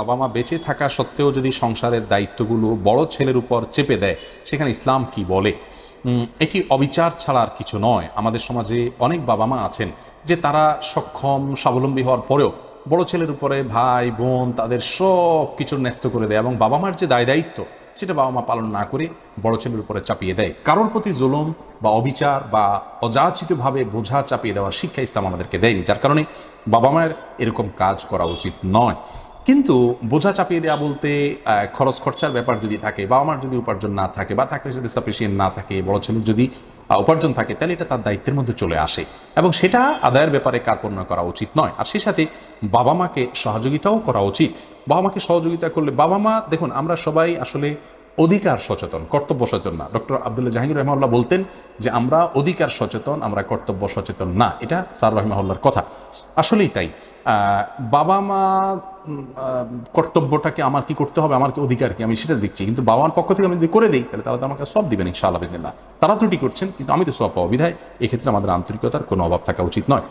বাবা মা বেঁচে থাকা সত্ত্বেও যদি সংসারের দায়িত্বগুলো বড় ছেলের উপর চেপে দেয়, সেখানে ইসলাম কি বলে? এটি অবিচার ছাড়া আর কিছু নয়। আমাদের সমাজে অনেক বাবা মা আছেন যে তারা সক্ষম, স্বাবলম্বী হওয়ার পরেও বড় ছেলের উপরে ভাই, বোন তাদের সব কিছু ন্যস্ত করে দেয় এবং বাবা মার যে দায় দায়িত্ব, সেটা বাবা মা পালন না করে বড় ছেলের উপরে চাপিয়ে দেয়। কারোর প্রতি জুলুম বা অবিচার বা অযাচিতভাবে বোঝা চাপিয়ে দেওয়ার শিক্ষা ইসলাম আমাদেরকে দেয়নি, যার কারণে বাবা মায়ের এরকম কাজ করা উচিত নয়। কিন্তু বোঝা চাপিয়ে দেওয়া বলতে খরচ খরচার ব্যাপার যদি থাকে বাবা মার যদি উপার্জন না থাকে বা থাকলে যদি সাফিসিয়েন্ট না থাকে, বড় ছেলের যদি উপার্জন থাকে, তাহলে এটা তার দায়িত্বের মধ্যে চলে আসে। এবং সেটা আদায়ের ব্যাপারে কার্পণ্য করা উচিত নয়। আর সেই সাথে বাবা মাকে সহযোগিতাও করা উচিত। বাবা মাকে সহযোগিতা করলে, বাবা মা, দেখুন, আমরা সবাই আসলে অধিকার সচেতন, কর্তব্য সচেতন না। ডক্টর আবদুল্লাহ জাহাঙ্গীর রহমাল্লাহ বলতেন যে, আমরা অধিকার সচেতন, আমরা কর্তব্য সচেতন না। এটা স্যার রহমাউল্লার কথা। আসলেই তাই। বাবা মা কর্তব্যটাকে আমার কি করতে হবে, আমার কি অধিকার কি, আমি সেটা দেখছি। কিন্তু বাবার পক্ষ থেকে আমি যদি করে দিই, তাহলে তারা তো আমাকে সব দিবেন, ইনশাআল্লাহ না তারা ত্রুটি করছেন, কিন্তু আমি তো সব পাওয়া বিধায় এক্ষেত্রে আমাদের আন্তরিকতার কোনো অভাব থাকা উচিত নয়।